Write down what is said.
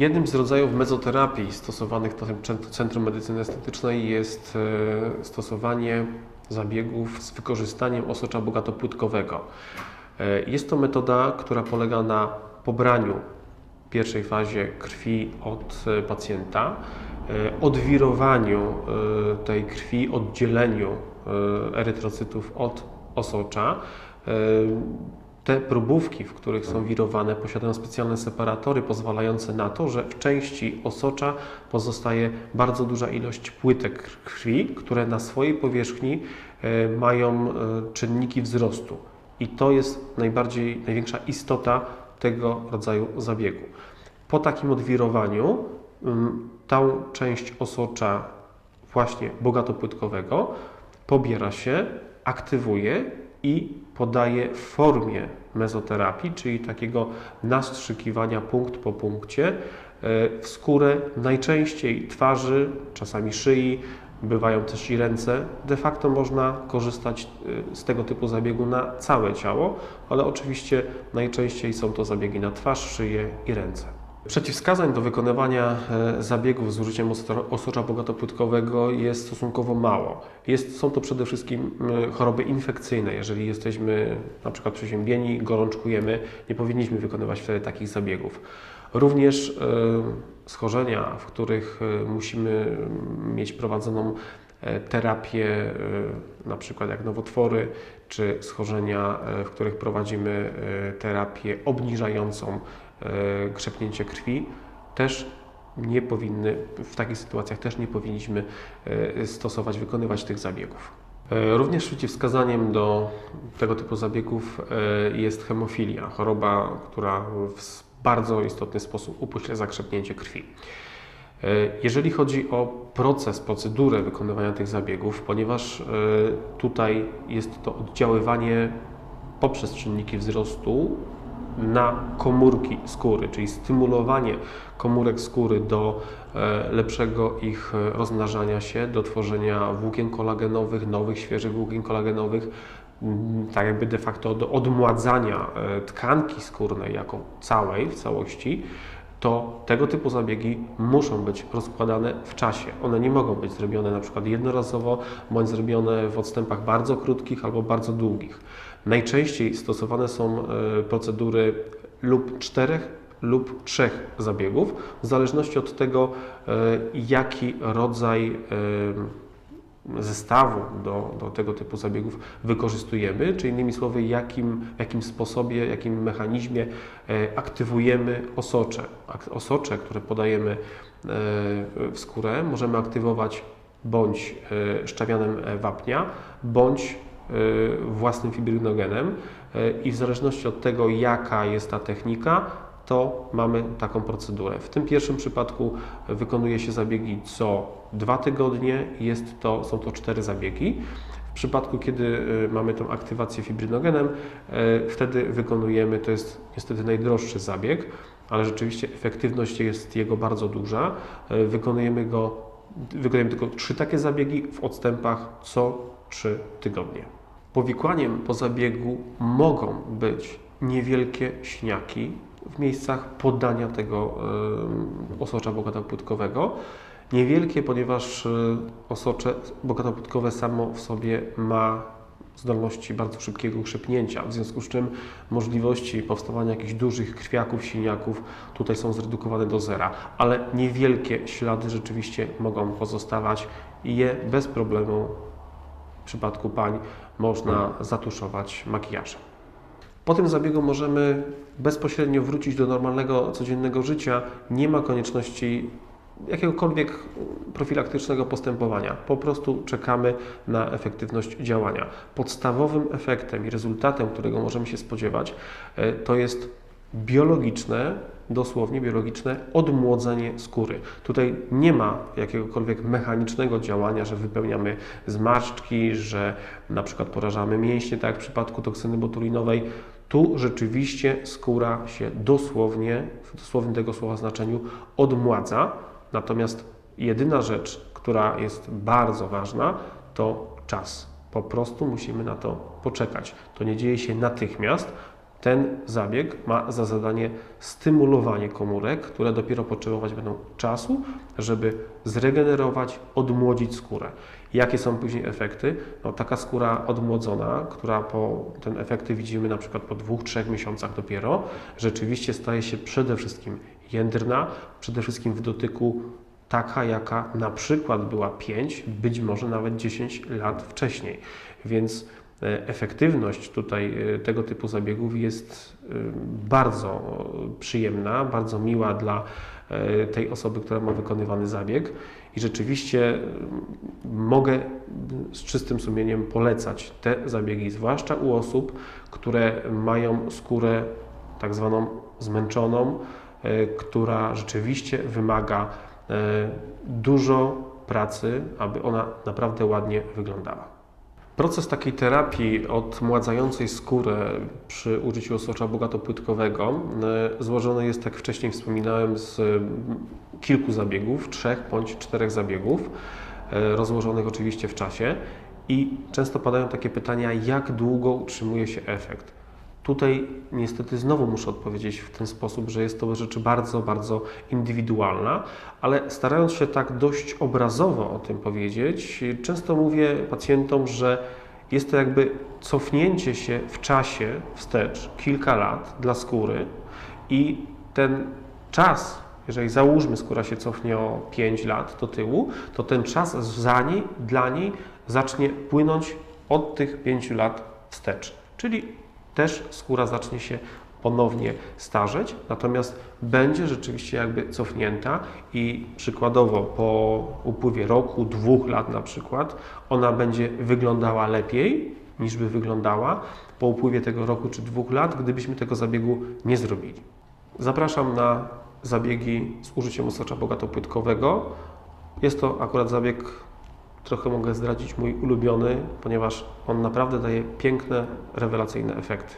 Jednym z rodzajów mezoterapii stosowanych w Centrum Medycyny Estetycznej jest e, stosowanie zabiegów z wykorzystaniem osocza bogatopłytkowego. E, Jest to metoda, która polega na pobraniu w pierwszej fazie krwi od e, pacjenta, odwirowaniu tej krwi, oddzieleniu erytrocytów od osocza. Te próbówki, w których są wirowane, posiadają specjalne separatory pozwalające na to, że w części osocza pozostaje bardzo duża ilość płytek krwi, które na swojej powierzchni e, mają e, czynniki wzrostu. I to jest najbardziej, największa istota tego rodzaju zabiegu. Po takim odwirowaniu ym, tą część osocza właśnie bogatopłytkowego pobiera się, aktywuje i podaje w formie mezoterapii, czyli takiego nastrzykiwania punkt po punkcie e, w skórę najczęściej twarzy, czasami szyi, bywają też i ręce. De facto można korzystać e, z tego typu zabiegu na całe ciało, ale oczywiście najczęściej są to zabiegi na twarz, szyję i ręce. Przeciwwskazań do wykonywania e, zabiegów z użyciem osocza bogatopłytkowego jest stosunkowo mało. Jest, są to przede wszystkim choroby infekcyjne. Jeżeli jesteśmy na przykład przeziębieni, gorączkujemy, nie powinniśmy wykonywać wtedy takich zabiegów. Również e, schorzenia, w których e, musimy mieć prowadzoną terapię, na przykład jak nowotwory, czy schorzenia, w których prowadzimy terapię obniżającą krzepnięcie krwi, też nie powinny, w takich sytuacjach też nie powinniśmy e, stosować, wykonywać tych zabiegów. E, Również przeciwwskazaniem do tego typu zabiegów e, jest hemofilia, choroba, która w bardzo istotny sposób upośledza krzepnięcie krwi. E, Jeżeli chodzi o proces, procedurę wykonywania tych zabiegów, ponieważ e, tutaj jest to oddziaływanie poprzez czynniki wzrostu na komórki skóry, czyli stymulowanie komórek skóry do e, lepszego ich e, rozmnażania się, do tworzenia włókien kolagenowych, nowych, świeżych włókien kolagenowych, mm, tak jakby de facto do odmładzania e, tkanki skórnej jako całej, w całości, to tego typu zabiegi muszą być rozkładane w czasie. One nie mogą być zrobione na przykład jednorazowo, bądź zrobione w odstępach bardzo krótkich albo bardzo długich. Najczęściej stosowane są e, procedury lub czterech lub trzech zabiegów, w zależności od tego, e, jaki rodzaj e, zestawu do, do tego typu zabiegów wykorzystujemy, czy innymi słowy, jakim, jakim sposobie, jakim mechanizmie aktywujemy osocze. Osocze, które podajemy w skórę, możemy aktywować bądź szczawianem wapnia, bądź własnym fibrynogenem e, i w zależności od tego, jaka jest ta technika, to mamy taką procedurę. W tym pierwszym przypadku wykonuje się zabiegi co dwa tygodnie, jest to, są to cztery zabiegi. W przypadku, kiedy y, mamy tą aktywację fibrynogenem, y, wtedy wykonujemy, to jest niestety najdroższy zabieg, ale rzeczywiście efektywność jest jego bardzo duża. Y, Wykonujemy go, wykonujemy tylko trzy takie zabiegi w odstępach co trzy tygodnie. Powikłaniem po zabiegu mogą być niewielkie śniaki w miejscach podania tego osocza bogatopłytkowego. Niewielkie, ponieważ y, osocze bogatopłytkowe samo w sobie ma zdolności bardzo szybkiego krzepnięcia, w związku z czym możliwości powstawania jakichś dużych krwiaków, siniaków tutaj są zredukowane do zera, ale niewielkie ślady rzeczywiście mogą pozostawać i je bez problemu przypadku pań można zatuszować makijażem. Po tym zabiegu możemy bezpośrednio wrócić do normalnego, codziennego życia. Nie ma konieczności jakiegokolwiek profilaktycznego postępowania. Po prostu czekamy na efektywność działania. Podstawowym efektem i rezultatem, którego możemy się spodziewać, e, to jest biologiczne, dosłownie biologiczne odmłodzenie skóry. Tutaj nie ma jakiegokolwiek mechanicznego działania, że wypełniamy zmarszczki, że na przykład porażamy mięśnie, tak jak w przypadku toksyny botulinowej. Tu rzeczywiście skóra się dosłownie, w dosłownym tego słowa znaczeniu, odmładza. Natomiast jedyna rzecz, która jest bardzo ważna, to czas. Po prostu musimy na to poczekać. To nie dzieje się natychmiast. Ten zabieg ma za zadanie stymulowanie komórek, które dopiero potrzebować będą czasu, żeby zregenerować, odmłodzić skórę. Jakie są później efekty? No, taka skóra odmłodzona, która po ten efekty widzimy na przykład po dwóch, trzech miesiącach dopiero, rzeczywiście staje się przede wszystkim jędrna, przede wszystkim w dotyku taka, jaka na przykład była 5, być może nawet 10 lat wcześniej. Więc efektywność tutaj e, tego typu zabiegów jest e, bardzo przyjemna, bardzo miła dla e, tej osoby, która ma wykonywany zabieg i rzeczywiście mm, mogę z czystym sumieniem polecać te zabiegi, zwłaszcza u osób, które mają skórę tak zwaną zmęczoną, e, która rzeczywiście wymaga e, dużo pracy, aby ona naprawdę ładnie wyglądała. Proces takiej terapii odmładzającej skórę przy użyciu osocza bogatopłytkowego e, złożony jest, tak wcześniej wspominałem, z kilku zabiegów, trzech bądź czterech zabiegów, e, rozłożonych oczywiście w czasie. I często padają takie pytania, jak długo utrzymuje się efekt. Tutaj niestety znowu muszę odpowiedzieć w ten sposób, że jest to rzecz bardzo, bardzo indywidualna, ale starając się tak dość obrazowo o tym powiedzieć, często mówię pacjentom, że jest to jakby cofnięcie się w czasie wstecz kilka lat dla skóry i ten czas, jeżeli załóżmy skóra się cofnie o 5 lat do tyłu, to ten czas za niej, dla niej zacznie płynąć od tych 5 lat wstecz. Czyli też skóra zacznie się ponownie starzeć, natomiast będzie rzeczywiście jakby cofnięta i przykładowo po upływie roku, dwóch lat na przykład, ona będzie wyglądała lepiej niż by wyglądała po upływie tego roku czy dwóch lat, gdybyśmy tego zabiegu nie zrobili. Zapraszam na zabiegi z użyciem osocza bogatopłytkowego. Jest to akurat zabieg, trochę mogę zdradzić, mój ulubiony, ponieważ on naprawdę daje piękne, rewelacyjne efekty.